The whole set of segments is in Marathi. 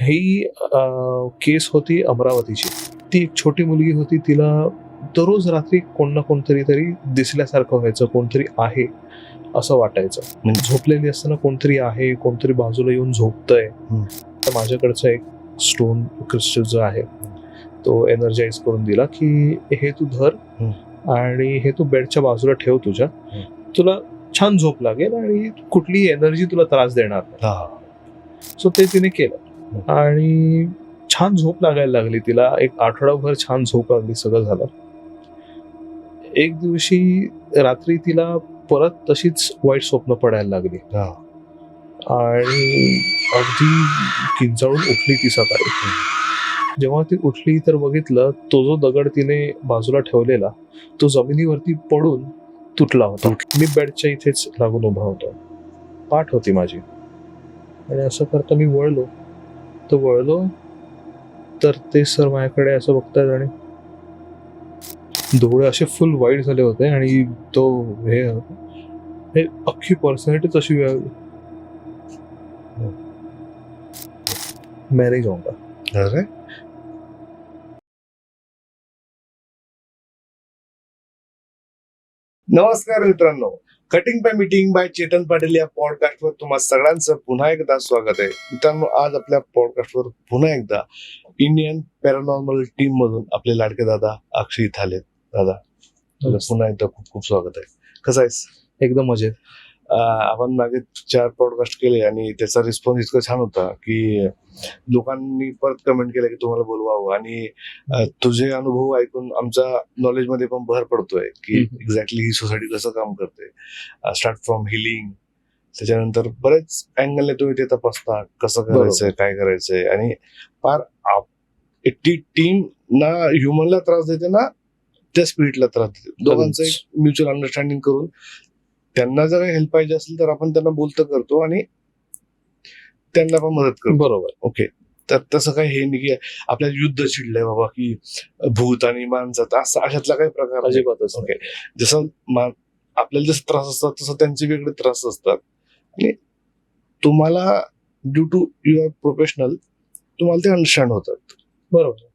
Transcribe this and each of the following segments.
ही केस होती अमरावतीची ती एक छोटी मुलगी होती तिला दररोज रात्री कोण ना कोणतरी तरी दिसल्यासारखं व्हायचं कोणतरी आहे असं वाटायचं म्हणजे झोपलेली असताना कोणतरी आहे कोणतरी बाजूला येऊन झोपतंय. तर माझ्याकडचं एक स्टोन क्रिस्टल जो आहे तो एनर्जाइज करून दिला की हे तू धर. आणि हे तू बेडच्या बाजूला ठेव तुझ्या. तुला छान झोप लागेल आणि कुठलीही एनर्जी तुला त्रास देणार सो ते तिने केलं. आणि छान झोप लागायला लागली तिला. एक आठवडाभर छान झोप लागली सगळं झालं. एक दिवशी रात्री तिला परत तशीच वाईट स्वप्न पडायला लागली. हा. आणि अगदी किंचाळून उठली ती सकाळी. जेव्हा ती उठली तर बघितलं तो जो दगड तिने बाजूला ठेवलेला तो जमिनीवरती पडून तुटला होता. मी बेडच्या इथेच लागून उभा होतो. पाठ होती माझी. आणि असं करता मी वळलो. तर वळलो तर ते सर माझ्याकडे असं बघतात आणि डोळे असे फुल वाईट झाले होते आणि तो हे हे अख्खी पर्सनॅलिटीच अशी मॅरेज होऊंगा अरे. नमस्कार मित्रांनो. Cutting by meeting by Chetan Patil या पॉडकास्टवर तुम्हा सगळ्यांचं पुन्हा एकदा स्वागत आहे. मित्रांनो आज आपल्या पॉडकास्टवर पुन्हा एकदा इंडियन पॅरानॉर्मल टीम मधून आपले लाडके दादा अक्षय आलेत दादा तुला पुन्हा एकदा खूप खूप स्वागत आहे. कसं आहेस? एकदम मजेत. आपण मागे चार पॉडकास्ट केले आणि त्याचा रिस्पॉन्स इतका छान होता की लोकांनी परत कमेंट केलं की तुम्हाला बोलवावं. आणि तुझे अनुभव ऐकून आमच्या नॉलेजमध्ये पण भर पडतोय की. एक्झॅक्टली ही सोसायटी कसं काम करते. स्टार्ट फ्रॉम हिलिंग त्याच्यानंतर बरेच अँगलने तुम्ही ते तपासता कसं. करायचंय काय करायचंय. आणि फार ती टीम ना ह्युमनला त्रास देते ना त्या स्पिरिटला त्रास देते. दोघांचं एक म्युच्युअल अंडरस्टँडिंग करून त्यांना जर हेल्प पाहिजे असेल तर आपण त्यांना बोलतं करतो आणि त्यांना पण मदत करतो. बरोबर. ओके तर तसं काही हे नाही की आपल्याला युद्ध चिडलंय बाबा की भूत आणि माणसात असं अशातला काही प्रकार. अजिबातच ओके जसं मा- आपल्याला जसं त्रास असतात तसं त्यांचे वेगळे त्रास असतात. आणि तुम्हाला ड्यू टू युअर प्रोफेशनल तुम्हाला ते अंडरस्टँड होतात. बरोबर.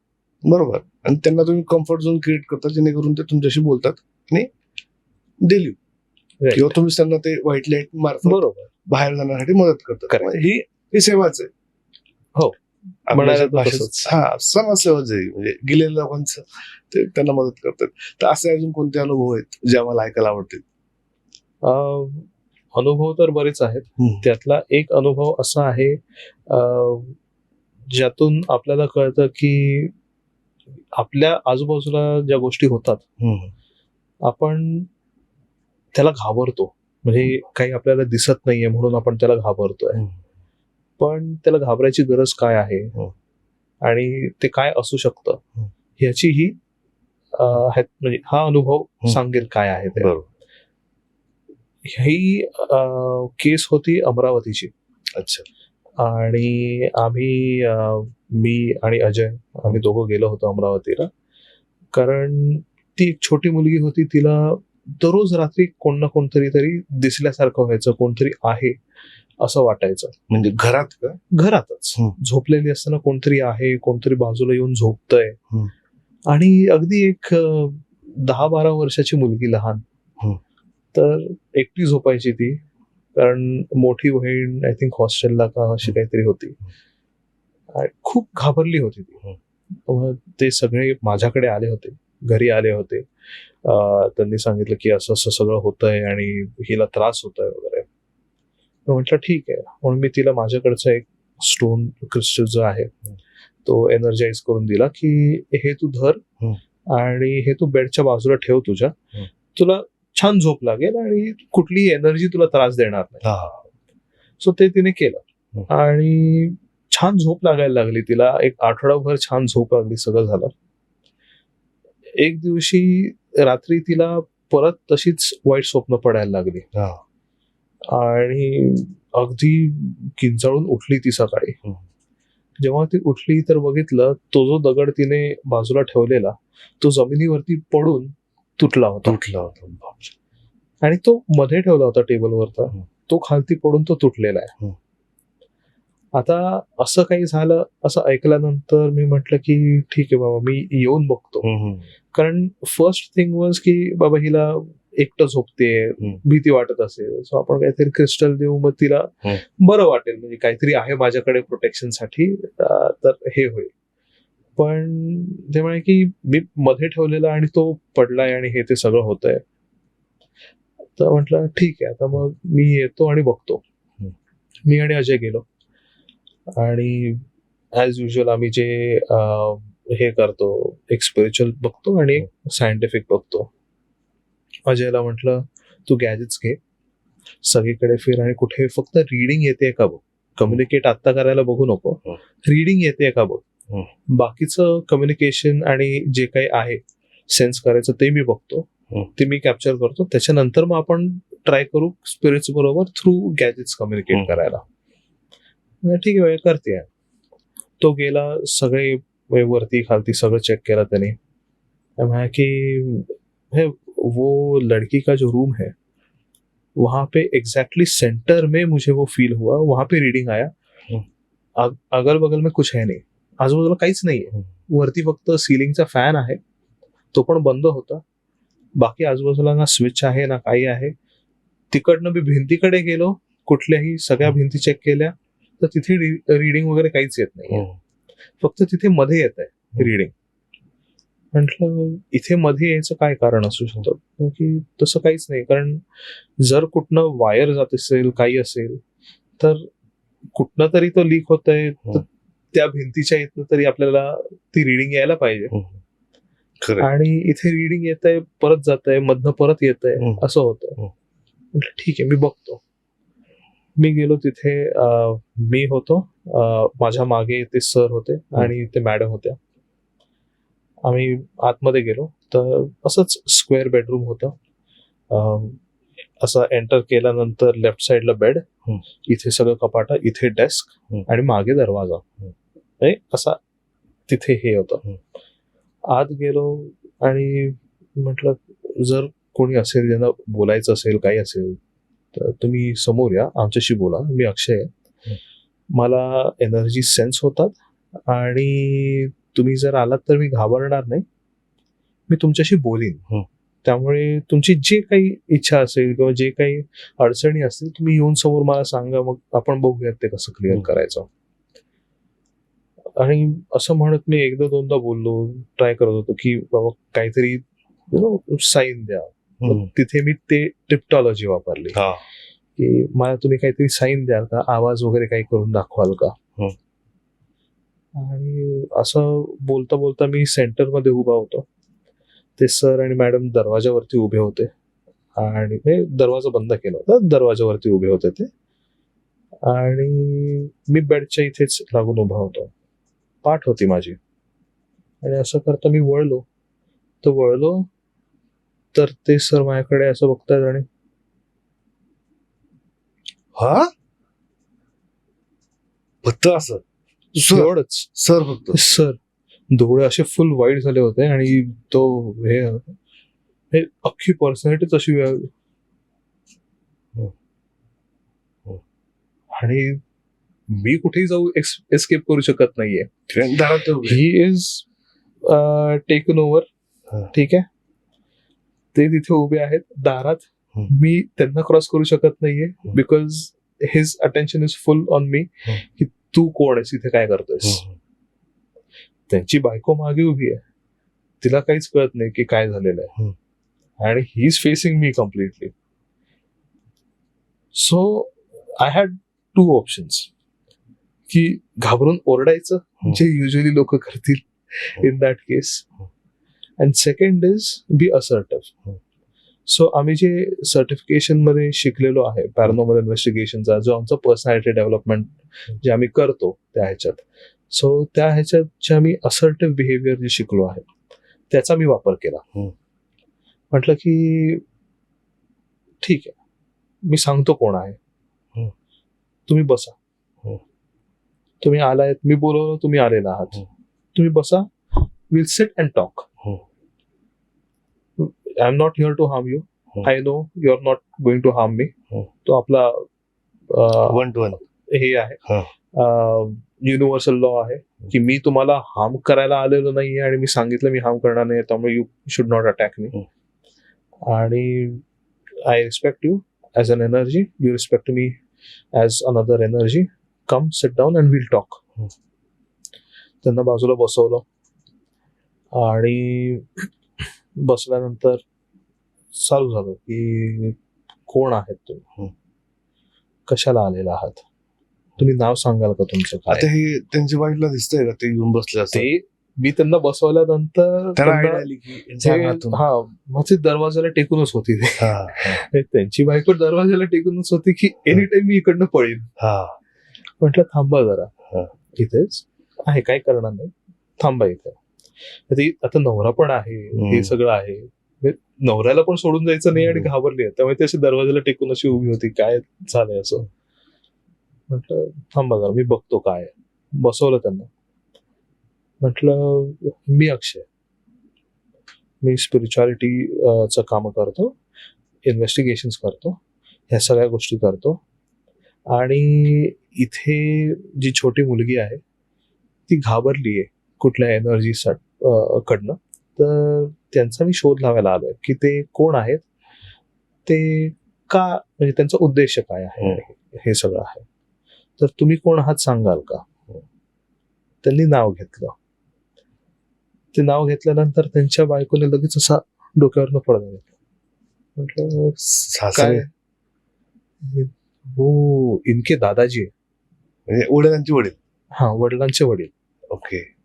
बरोबर. आणि त्यांना तुम्ही कम्फर्ट झोन क्रिएट करता जेणेकरून ते तुमच्याशी बोलतात आणि दिली Right. किंवा तुम्ही त्यांना ते व्हाईट लाइट मार्फत बरोबर. बाहेर जाण्यासाठी मदत करतात. ही ही सेवाच आहे. हो. हा समाजसेवाच आहे. म्हणजे गेलेल्या लोकांचं ते त्यांना मदत करतात. तर असे अजून कोणते अनुभव आहेत जे आम्हाला ऐकायला आवडतील? अनुभव तर बरेच आहेत. त्यातला एक अनुभव असा आहे ज्यातून आपल्याला कळतं की आपल्या आजूबाजूला ज्या गोष्टी होतात आपण त्याला घाबरतो. म्हणजे काही आपल्याला दिसत नाहीये म्हणून आपण त्याला घाबरतोय. पण त्याला घाबरायची गरज काय आहे? हो. आणि ते काय असू शकतं. ह्याची ही म्हणजे हा अनुभव सांगेल काय आहे ते. बरोबर. ही केस होती अमरावतीची. अच्छा. आणि आम्ही मी आणि अजय आम्ही दोघं गेलो होतो अमरावतीला. कारण ती एक छोटी मुलगी होती तिला दररोज रात्री कोण ना कोणतरी तरी दिसल्यासारखं व्हायचं कोणतरी आहे असं वाटायचं. म्हणजे घरात का? घरातच. झोपलेली असताना कोणतरी आहे कोणतरी बाजूला येऊन झोपतंय. आणि अगदी एक दहा बारा वर्षाची मुलगी लहान. तर एकटी झोपायची ती कारण मोठी बहीण आय थिंक हॉस्टेलला का अशी काहीतरी होती. खूप घाबरली होती ती. ते सगळे माझ्याकडे आले होते. घरी आले होते. त्यांनी सांगितलं की असं असं सगळं होतंय आणि हिला त्रास होतोय वगैरे. मी म्हटलं ठीक आहे. म्हणून मी तिला माझ्याकडचं एक स्टोन क्रिस्टल जो आहे तो एनर्जाइज करून दिला की हे तू धर. आणि हे तू बेडच्या बाजूला ठेव तुझ्या. तुला छान झोप लागेल आणि कुठलीही एनर्जी तुला त्रास देणार नाही. हा. सो ते तिने केलं. आणि छान झोप लागायला लागली तिला. एक आठवडाभर छान झोप लागली सगळं झालं. एक दिवशी रात्री तिला परत तशीच वाईट स्वप्न पडायला लागली आणि अगदी किंचाळून उठली ती सकाळी. जेव्हा ती उठली तर बघितलं तो जो दगड तिने बाजूला ठेवलेला तो जमिनीवरती पडून तुटला होता तुटला होता. आणि तो मध्ये ठेवला होता टेबलवरचा. तो खालती पडून तो तुटलेला आहे. आता असं काही झालं असं ऐकल्यानंतर मी म्हटलं की ठीक आहे बाबा मी येऊन बघतो. कारण फर्स्ट थिंग वॉज की बाबा हिला एकटं झोपते भीती वाटत असेल. सो आपण काहीतरी क्रिस्टल देऊ मग तिला. बरं वाटेल म्हणजे काहीतरी आहे माझ्याकडे प्रोटेक्शनसाठी तर हे होईल. पण ते म्हणे की मी मध्ये ठेवलेला आणि तो पडलाय आणि हे ते सगळं होतंय. तर म्हटलं ठीक आहे आता मग मी येतो आणि बघतो. मी आणि अजय गेलो. आणि ऍज युजल आम्ही जे हे करतो एक स्पिरिच्युअल बघतो आणि एक सायंटिफिक बघतो अजयला म्हटलं तू गॅजेट्स घे सगळीकडे फिर आणि कुठे फक्त रीडिंग येते का बघ कम्युनिकेट आत्ता करायला बघू नको हं. रीडिंग येते का बघ हं. बाकीचं कम्युनिकेशन आणि जे काही आहे सेन्स करायचं ते मी बघतो हं. ते मी कॅप्चर करतो त्याच्यानंतर मग आपण ट्राय करू स्पिरिट्स बरोबर थ्रू गॅजेट्स कम्युनिकेट हं. करायला म्हणलं, ठीक आहे करते तो गेला सगळे वरती खालती सगळं चेक केलं त्याने. मैं कि है वो लड़की का जो रूम है वहां पे एग्जैक्टली सेंटर में मुझे वो फील हुआ वहां पे रीडिंग आया. अगल बगल में कुछ है नहीं। आजूबाजूला काहीच हम्म. वरती फक्त सिलिंगचा फॅन आहे तो पण बंद होता. बाकी आजूबाजूला ना स्विच आहे ना काही आहे. तिकडनं मी भिंतीकडे गेलो कुठल्याही सगळ्या. भिंती चेक केल्या. तर तिथे रीडिंग वगैरे काहीच येत नाही फक्त तिथे मध्ये येत आहे. रीडिंग म्हटलं इथे मध्ये यायचं काय कारण असू शकतं? की तसं काहीच नाही. कारण जर कुठनं वायर जात असेल काही असेल तर कुठनं तरी तो लीक होत आहे तर. त्या भिंतीच्या इथनं तरी आपल्याला ती रिडिंग यायला पाहिजे. आणि इथे रिडिंग येत आहे परत जात आहे मधनं परत येत आहे. असं होतं. म्हटलं ठीक आहे मी बघतो. मी गेलो तिथे मी होतो माझ्या मागे ते सर होते आणि ते मॅडम होत्या आम्ही आतमध्ये गेलो तर असंच स्क्वेअर बेडरूम होतं असं एंटर केल्यानंतर लेफ्ट साइडला बेड. इथे सगळं कपाट इथे डेस्क. आणि मागे दरवाजा असा तिथे हे होतं. आत गेलो आणि म्हटलं जर कोणी असेल ज्यांना बोलायचं असेल काही असेल तर तुम्ही समोर या आमच्याशी बोला मी अक्षय आहे. मला एनर्जी सेन्स होतात आणि तुम्ही जर आलात तर मी घाबरणार नाही. मी तुमच्याशी बोलीन. त्यामुळे तुमची जे काही इच्छा असेल किंवा जे काही अडचणी असतील तुम्ही येऊन समोर मला सांगा मग आपण बघूयात ते कसं क्लिअर. करायचं. आणि असं म्हणत मी एकदा दोनदा बोललो ट्राय करत होतो की बाबा काहीतरी यु नो साईन द्या. तिथे मी ते टिप्टॉलॉजी वापरली. की मला तुम्ही काहीतरी साईन द्याल का? आवाज वगैरे काही करून दाखवाल का. आणि असं बोलता बोलता मी सेंटरमध्ये उभा होतो. ते सर आणि मॅडम दरवाजावरती उभे होते. आणि दरवाजा बंद केला होता. दरवाजावरती उभे होते ते. आणि मी बेडच्या इथेच लागून उभा होतो. पाठ होती माझी. आणि असं करता मी वळलो. तर वळलो. तर ते सर माझ्याकडे असं बघतात आणि हा फक्त असं सर एवढंच सर फक्त सर डोळे असे फुल वाईट झाले होते आणि तो हे अख्खी पर्सनॅलिटीच अशी हो. हो. आणि मी कुठेही जाऊ एस्केप करू शकत नाहीये. He is taken over. ठीक आहे ते तिथे उभे आहेत. दारात. मी त्यांना क्रॉस करू शकत नाहीये. Because his attention is full on me. की तू कोण आहेस? इथे काय करतोयस. त्यांची बायको मागे उभी आहे. तिला काहीच कळत नाही की काय झालेलं आहे. आणि he is facing me completely so I had two options की घाबरून ओरडायचं. जे युजली लोक करतील in that case and second is be assertive. So आम्ही जे सर्टिफिकेशनमध्ये शिकलेलो आहे पॅरानॉमल इन्व्हेस्टिगेशनचा जो आमचा पर्सनॅलिटी डेव्हलपमेंट जे आम्ही करतो त्या ह्याच्यात सो त्या ह्याच्यात जे आम्ही असर्टिव्ह बिहेवियर जे शिकलो आहे त्याचा मी वापर केला. म्हटलं की ठीक आहे मी सांगतो कोण आहे. तुम्ही बसा. तुम्ही आलायत मी बोलवलं तुम्ही आलेला आहात. तुम्ही बसा sit and talk I am not here to harm you hmm. I know you are not going to harm me hmm. तो आपला वन टू वन हे आहे. युनिव्हर्सल लॉ आहे की मी तुम्हाला हार्म करायला आलेलो नाहीये आणि मी सांगितलं मी हार्म करणार नाही त्यामुळे you should not attack me आणि I respect you as an energy you respect me as another energy come sit down and will talk. त्यांना बाजूला बसवलं. आणि बसल्यानंतर चालू झालं की कोण आहेत तुम्ही. कशाला आलेला आहात? तुम्ही नाव सांगाल का तुमचं आता हे त्यांच्या वाईटला दिसतंय का? ते येऊन बसले असते ते मी त्यांना बसवल्यानंतर हा ते दरवाजाला टेकूनच होती त्यांची बायको दरवाजाला टेकूनच होती की एनी टाइम मी इकडनं पळीन. म्हटलं थांबा जरा. इथेच. आहे काय करणार नाही. थांबा इथे. ती आता नवरा पण आहे. हे सगळं आहे म्हणजे नवऱ्याला पण सोडून जायचं नाही आणि. घाबरली आहे. त्यामुळे ती अशी दरवाजाला टेकून अशी उभी होती काय झालंय असं म्हटलं थांबा जरा मी बघतो काय. बसवलं त्यांना म्हटलं मी अक्षय मी स्पिरिच्युअलिटी च काम करतो इन्व्हेस्टिगेशन करतो ह्या सगळ्या गोष्टी करतो आणि इथे जी छोटी मुलगी आहे ती घाबरली आहे कुठल्या एनर्जी कडनं. तर त्यांचा मी शोध लावायला आलोय की ते कोण आहेत? ते का म्हणजे त्यांचा उद्देश काय आहे? हे सगळं आहे. तर तुम्ही कोण आहात सांगाल का? त्यांनी नाव घेतलं. ते नाव घेतल्यानंतर त्यांच्या बायकोने लगेच असा डोक्यावरनं पडला घेतला. काय? हो इनके दादाजी. म्हणजे वडिलांचे वडील. हा वडिलांचे वडील. ओके.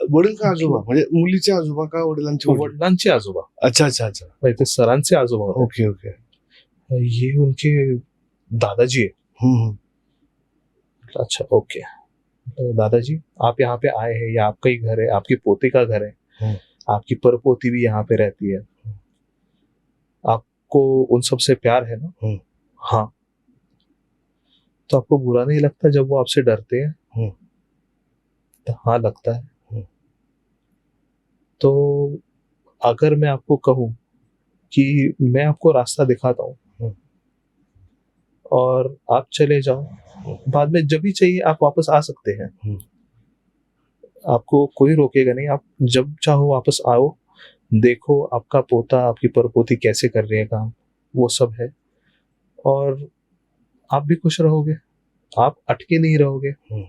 वडील का आजोबा म्हणजे मुलीचे आजोबा का वडिलांचे वडील वडिलांचे आजोबा. अच्छा अच्छा अच्छा. म्हणजे ते सरांचे आजोबा होते. Okay okay. ये उनके दादाजी है हम्म, हम्म. अच्छा ओके. तो दादाजी आप यहाँ पे आए हैं ये आपका ही घर है आपकी पोती का घर है. हम्म। आपकी परपोती भी यहाँ पे रहती है. आपको उन सबसे प्यार है ना? हम्म। हाँ. तो आपको बुरा नहीं लगता जब वो आपसे डरते हैं? हम्म। तो हाँ लगता है। तो अगर मैं आपको कहूँ कि मैं आपको रास्ता दिखाता हूँ हम्म। और आप चले जाओ बाद में जब भी चाहिए आप वापस आ सकते हैं हम्म। आपको कोई रोकेगा नहीं आप जब चाहो वापस आओ देखो आपका पोता आपकी परपोती कैसे कर रही है काम वो सब है और आप भी खुश रहोगे आप अटके नहीं रहोगे हम्म।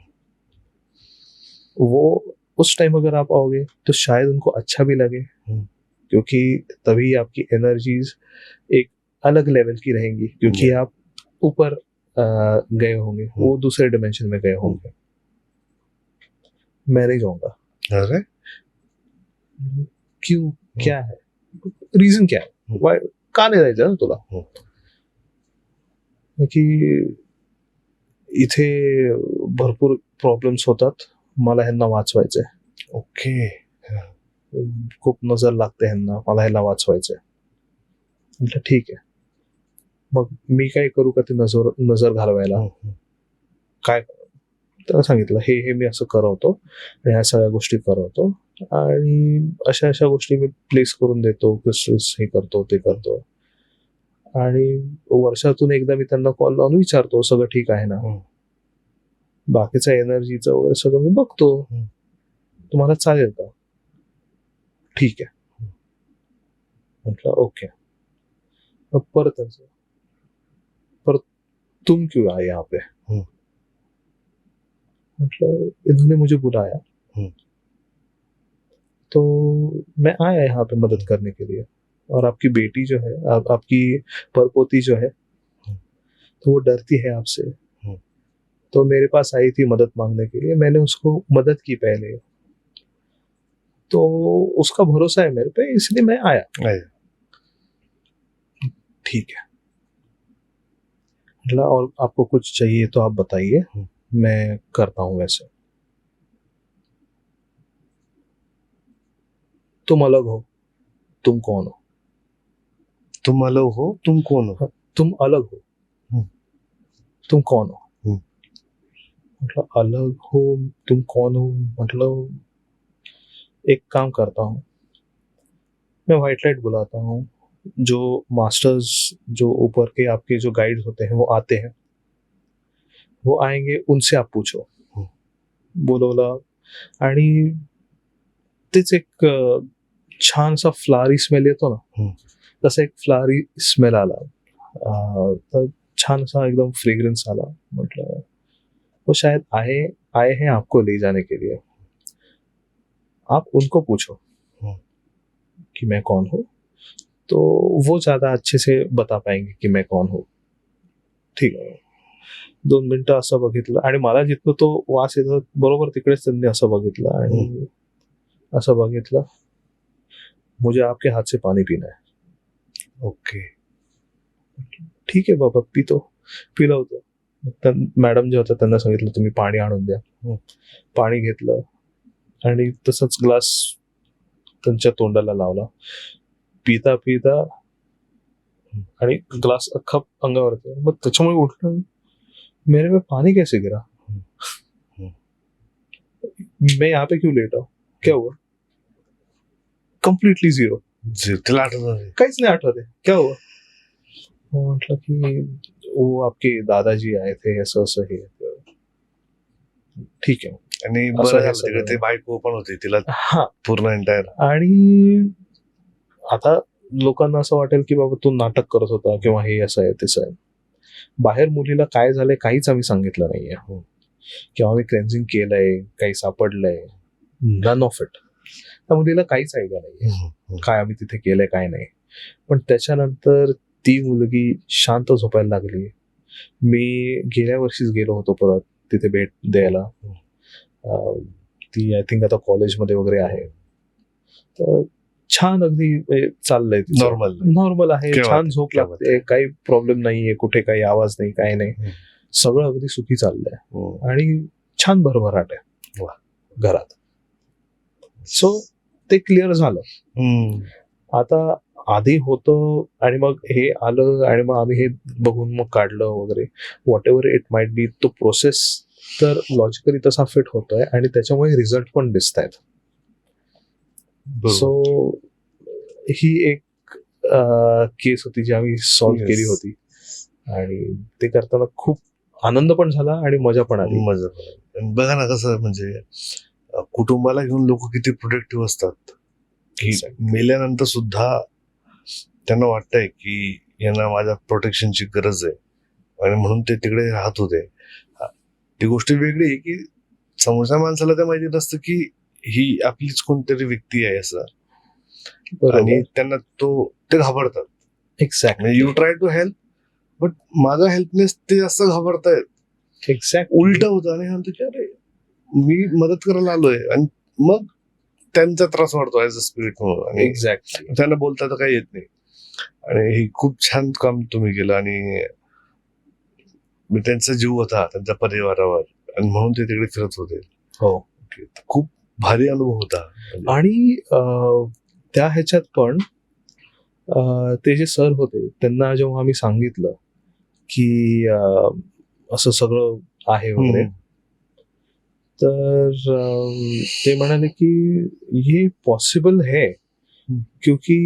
वो उस टाइम अगर आप आओगे तो शायद उनको अच्छा भी लगे। हम्म। क्योंकि तभी आपकी एनर्जीज एक अलग लेवल की रहेंगी क्योंकि आप ऊपर गए होंगे वो दूसरे डिमेंशन में गए होंगे। मैं नहीं जाऊँगा। अरे। क्यों? क्या है? रीजन क्या है? हम्म. Why- का नाही जायचं ना तुला? हम्म. की इथे भरपूर प्रॉब्लेम्स होतात। मला ह्यांना वाचवायचंय. ओके. खूप नजर लागते ह्यांना मला ह्याला वाचवायचंय. म्हटलं ठीक आहे. मग मी काय करू का ते नजर नजर घालवायला? काय? त्याला सांगितलं हे हे मी असं करवतो आणि ह्या सगळ्या गोष्टी करवतो आणि अशा अशा गोष्टी मी प्लेस करून देतो क्रिस्टल्स हे करतो ते करतो. आणि वर्षातून एकदा मी त्यांना कॉल लावून विचारतो सगळं ठीक आहे ना. बाकीचं एनर्जीचं वगैरे सगळं मी बघतो. हम्म. तुम्हाला चालेल का? ठीक आहे. म्हटलं ओके मग परत परत तुम क्यों आए यहाँ पे. मतलब इन्होंने मुझे बुलाया. हम्म. तो मैं आया यहाँ पे मदद करने के लिए। और आपकी बेटी जो है आप, आपकी परपोती जो है तो वो डरती है आपसे. तो मेरे पास आई थी मदद मांगने के लिए मैंने उसको मदद की पहले तो उसका भरोसा है मेरे पे इसलिए मैं आया. ठीक है मतलब और आपको कुछ चाहिए तो आप बताइए. मैं करता हूँ वैसे तुम अलग हो तुम कौन हो तुम अलग हो तुम कौन हो तुम अलग हो हम्म. तुम कौन हो. मतलब अलग हो तुम कौन हो? मतलब एक काम करता हूँ। मैं व्हाइट लाइट बुलाता हूँ। जो मास्टर्स जो ऊपर के आपके जो गाइड्स होते हैं वो आते हैं। वो आएंगे उनसे आप पूछो। बोलवलं आणि तेच एक छानसा फ्लारी स्मेल येतो ना. तसा एक फ्लारी स्मेल आला तर छानसा एकदम फ्रेग्रेन्स आला म्हटलं वो शायद आए आए हैं आपको ले जाने के लिए। आप उनको पूछो हम्म. कि मैं कौन हूँ? तो वो ज़्यादा अच्छे से बता पाएँगे की मैं कौन हूँ। ठीक आहे दोन मिनिटं असं बघितलं आणि मला जिथनं तो वास येतो बरोबर तिकडेच त्यांनी असं बघितलं आणि असं बघितलं मुझे आपके हाथ से पानी पीना है। ओके। ठीक आहे बाबा पितो। पिलं होतं मॅडम जे होत्या त्यांना सांगितलं तुम्ही पाणी आणून द्या. पाणी घेतलं आणि तसंच ग्लास त्यांच्या तोंडाला लावला. पिता पिता आणि ग्लास अख्खा अंगावरती. मग त्याच्यामुळे उठलं मेरे में पानी कैसे गिरा. मैं यहाँ पे क्यों लेटा हूं? क्या हुआ? Completely zero. काहीच नाही आठवत क्या हुआ? म्हटलं की वो आपके दादाजी आए थे असं असं हे. ठीक आहे आणि असं बरं झालं सगळं. तिकडे ते बायको पण होती तिला हा. पूर्ण एंटायर आणि आता लोकांना असं वाटेल की बाबा तू नाटक करत होता किंवा हे असं आहे तसं आहे. बाहेर मुलीला काय झालंय काहीच आम्ही सांगितलं नाहीये. हो. किंवा आम्ही क्लेन्झिंग केलंय काही सापडलंय. नन ऑफ इट त्या मुलीला काहीच आयडिया नाहीये. काय आम्ही तिथे केलंय काय नाही. पण त्याच्यानंतर ती मुलगी शांत झोपायला लागली. मी गेल्या वर्षीच गेलो होतो परत तिथे भेट द्यायला. ती आय थिंक आता कॉलेजमध्ये वगैरे आहे. तर छान अगदी म्हणजे चाललंय नॉर्मल नॉर्मल आहे छान झोप लागते काही प्रॉब्लेम नाहीये कुठे काही आवाज नाही काही नाही. सगळं अगदी सुखी चाललंय. आणि छान भरभराट आहे. घरात. सो ते क्लिअर झालं. आता आधी होतं आणि मग हे आलं आणि मग आम्ही हे बघून मग काढलं वगैरे. Whatever it might be तो प्रोसेस तर लॉजिकली तसा फिट होतोय आणि त्याच्यामुळे रिझल्ट पण दिसत आहेत सो ही एक केस होती जी आम्ही सॉल्व्ह. केली होती. आणि ते करताना खूप आनंद पण झाला आणि मजा पण आली. मजा बघा ना कसं म्हणजे कुटुंबाला घेऊन लोक किती प्रोटेक्टिव्ह असतात. की. मेल्यानंतर सुद्धा त्यांना वाटतंय की यांना माझ्या प्रोटेक्शनची गरज आहे. आणि म्हणून ते तिकडे राहत होते. ती गोष्ट वेगळी आहे की समोरच्या माणसाला ते माहिती नसतं की ही आपलीच कोणतरी व्यक्ती आहे असं. आणि त्यांना तो ते घाबरतात. एक्झॅक्ट म्हणजे you try to help but माझा हेल्पनेस ते असं घाबरतायत. एक्झॅक्ट उलट होतं आणि म्हणतो की अरे मी मदत करायला आलोय आणि मग त्यांचा त्रास वाढतो ऍज अ स्पिरिट म्हणून. आणि एक्झॅक्टली त्यांना बोलता तर काही येत नाही. आणि हे खूप छान काम तुम्ही केलं आणि मी त्यांचा जीव होता त्यांच्या परिवारावर. आणि म्हणून ते तिकडे फिरत होते. हो. खूप भारी अनुभव होता. आणि त्या ह्याच्यात पण ते जे सर होते त्यांना जेव्हा आम्ही सांगितलं की असं सगळं आहे वगैरे. तर ते म्हणाले कि ये पॉसिबल है. क्योंकि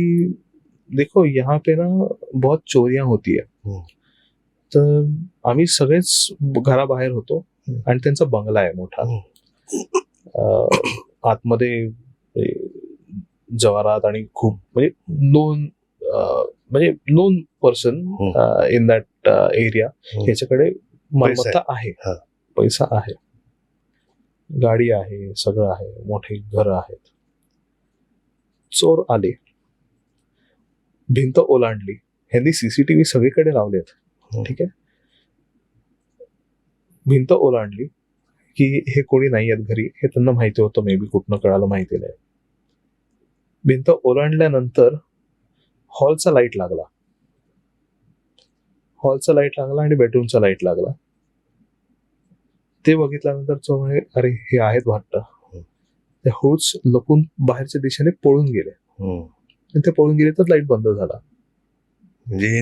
देखो यहाँ पे ना बहुत चोरियां होती है हम्म. तर आम्ही सगळेच घराबाहेर होतो. आणि त्यांचा बंगला आहे मोठा आतमध्ये जवारात आणि खूप म्हणजे नोन म्हणजे known person. In that area hmm. ह्याच्याकडे मालमत्ता आहे. पैसा आहे गाडी आहे सगळं आहे मोठे घर आहेत चोर आले भिंत ओलांडली. ह्यांनी सीसीटीव्ही सगळीकडे लावलेत. हम्म. ठीक आहे? भिंत ओलांडली की हे कोणी नाही आहेत घरी हे त्यांना माहिती होतं मे बी कुठनं कळालं माहिती नाही. भिंत ओलांडल्यानंतर हॉलचा लाइट लागला. हॉलचा लाइट लागला आणि बेडरूमचा लाइट लागला. ते बघितल्यानंतर तो म्हणे अरे हे आहेत वाटतं. ते हळूच लपून बाहेरच्या दिशेने पळून गेले. हम्म. आणि ते पळून गेले तर लाइट बंद झाला. म्हणजे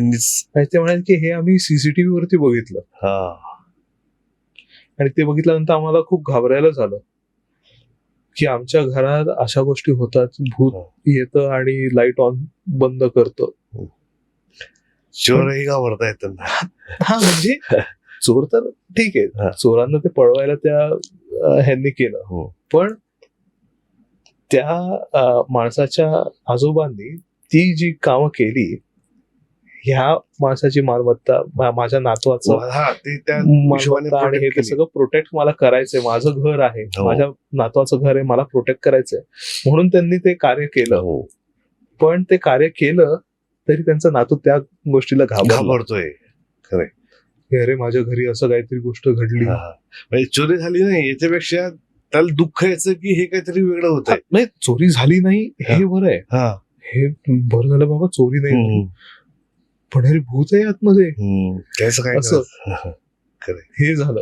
आणि ते म्हणाले की हे आम्ही सीसीटीव्ही वरती बघितलं. हा. आणि ते बघितल्यानंतर आम्हाला खूप घाबरायला झालं. की आमच्या घरात अशा गोष्टी होतात भूत. येतं आणि लाइट ऑन बंद करतं. चोरही घाबरतायत त्यांना हा म्हणजे चोर तर ठीक हा. आहे चोरांना ते पळवायला त्या अं, ह्यांनी केलं. हो. पण त्या माणसाच्या आजोबांनी ती जी कामं केली ह्या माणसाची मालमत्ता माझ्या नातवाचं आणि हे ते. सगळं प्रोटेक्ट मला करायचंय. माझं घर आहे. हो. माझ्या नातवाचं घर आहे. मला प्रोटेक्ट करायचंय. म्हणून त्यांनी ते कार्य केलं. हो. पण ते कार्य केलं तरी त्यांचा नातू त्या गोष्टीला घाबरतोय. की अरे माझ्या घरी असं काहीतरी गोष्ट घडली. म्हणजे चोरी झाली नाही याच्यापेक्षा त्याला दुःख यायचं की हे काहीतरी वेगळं होत आहे नाही चोरी झाली नाही हे बरं आहे. हा. हे बरं झालं बाबा चोरी नाही पण हे भूत आहे आतमध्ये. काय असं. हे झालं.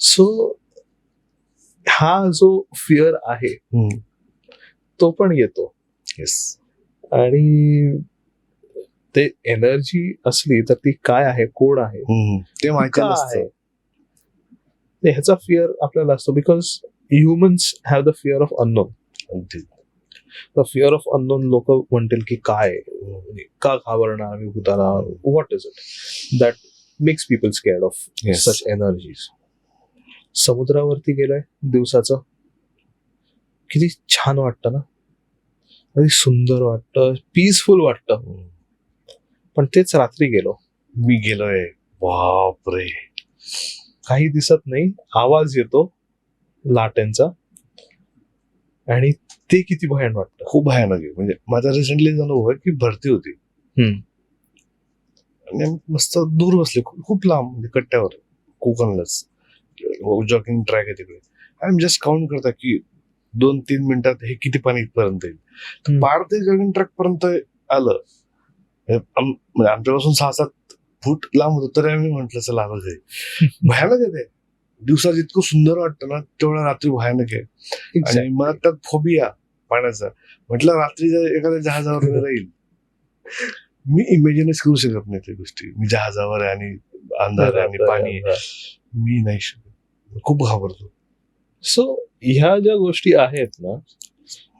सो हा जो फिअर आहे. तो पण येतो. Yes. आणि ते एनर्जी असली तर ती काय आहे? कोण आहे. ते माहिती ह्याचा फिअर आपल्याला असतो because humans have the fear of unknown अगदी. द फिअर ऑफ अननोन लोक म्हणतील की काय? का घाबरणार मी भूताला? What is it that makes people scared of. Such energies समुद्रावरती गेलाय दिवसाचं. किती छान वाटतं ना? किती सुंदर वाटतं पीसफुल वाटतं. हम्म. पण तेच रात्री गेलो. मी गेलोय. बापरे. काही दिसत नाही. आवाज येतो लाटेंचा. आणि ते किती भयान वाटतं. खूप भयानक आहे. म्हणजे माझा रिसेंटली अनुभव आहे की भरती होती. आणि मस्त दूर बसले. खूप लांब म्हणजे कट्ट्यावर. कोकणलाच. जॉगिंग ट्रॅक आहे तिकडे. आय एम जस्ट काउंट करता की दोन तीन मिनिटात हे किती पाणी इथपर्यंत येईल. पार ते जॉगिंग ट्रॅक पर्यंत आलं. हे म्हणजे आमच्यापासून सहा सात फूट लांब होतं तरी आम्ही म्हटलं चला आता जाईल भयानक आहे ते. दिवसात इतकं सुंदर वाटतं ना तेवढं रात्री भयानक आहे. आणि. मला त्यात फोबिया पाण्याचा. म्हटलं रात्री जर एखाद्या जहाजावर राहील मी इमॅजिनच करू शकत नाही त्या गोष्टी. मी जहाजावर आहे आणि अंधार आहे आणि पाणी. मी नाही शकत. खूप घाबरतो. सो ह्या ज्या गोष्टी आहेत ना.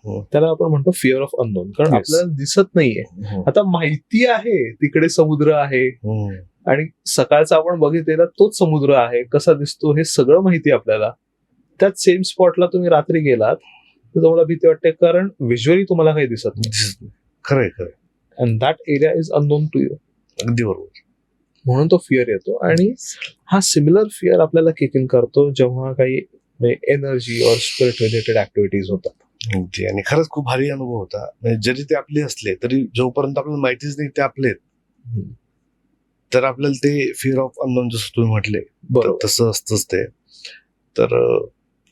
त्याला आपण म्हणतो फिअर ऑफ अननोन कारण. आपल्याला दिसत नाहीये. हम्म. आता माहिती आहे तिकडे समुद्र आहे. हम्म. आणि सकाळचा आपण बघितलेला तोच समुद्र आहे. कसा दिसतो हे सगळं माहिती आपल्याला. त्याच सेम स्पॉटला तुम्ही रात्री गेलात तर तुम्हाला भीती वाटते. कारण व्हिज्युअली तुम्हाला काही दिसत नाही. दिसत नाही. खरंय खरंय. And that area is unknown to you अगदी बरोबर. म्हणून तो फिअर येतो. आणि हा सिमिलर फिअर आपल्याला किक इन करतो जेव्हा काही एनर्जी और स्पिरिट रिलेटेड ऍक्टिव्हिटीज होतात. अगदी आणि खरंच खूप भारी अनुभव होता. म्हणजे जरी ते आपले असले तरी जोपर्यंत आपल्याला माहितीच नाही ते आपले. तर आपल्याला ते फिअर ऑफ अननोन जसं तुम्ही म्हटले तसं असतंच ते. तर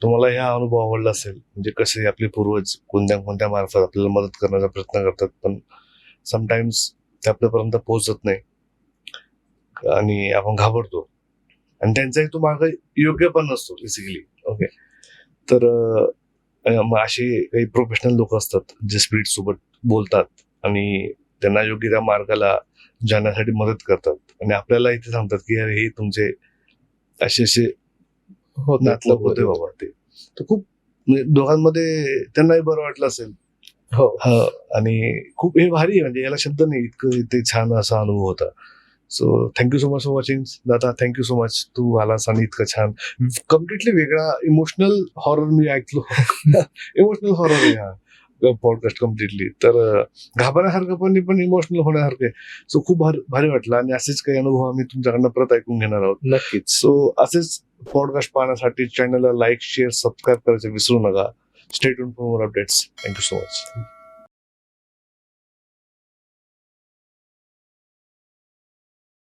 तुम्हाला हा अनुभव आवडला असेल म्हणजे कसे आपले पूर्वज कोणत्या कोणत्या मार्फत आपल्याला मदत करण्याचा प्रयत्न करतात पण समटाइम्स ते आपल्यापर्यंत पोहोचत नाही. आणि आपण घाबरतो. आणि त्यांचाही तो मार्ग योग्य पण नसतो बेसिकली ओके तर असे काही प्रोफेशनल लोक असतात जे स्पिरिट सोबत बोलतात आणि त्यांना योग्य त्या मार्गाला जाण्यासाठी मदत करतात. आणि आपल्याला इथे सांगतात की अरे हे तुमचे असे असे होतं, बाबा ते. तर खूप म्हणजे दोघांमध्ये त्यांनाही बरं वाटलं असेल. हो. आणि खूप हे भारी म्हणजे याला शब्द नाही इतकं ते छान असा अनुभव होता. So thank you so much for watching दादा थँक्यू सो मच तू आलास आणि इतकं छान कम्प्लिटली वेगळा इमोशनल हॉरर मी ऐकलो इमोशनल हॉरर आहे हा पॉडकास्ट कम्प्लिटली तर घाबरण्यासारखं पण पण इमोशनल होण्यासारखं आहे सो खूप भारी भारी वाटलं आणि असेच काही अनुभव आम्ही तुमच्याकडनं परत ऐकून घेणार आहोत नक्कीच सो असेच पॉडकास्ट पाहण्यासाठी चॅनलला लाईक शेअर सबस्क्राईब करायचं विसरू नका stay tuned for more updates thank you so much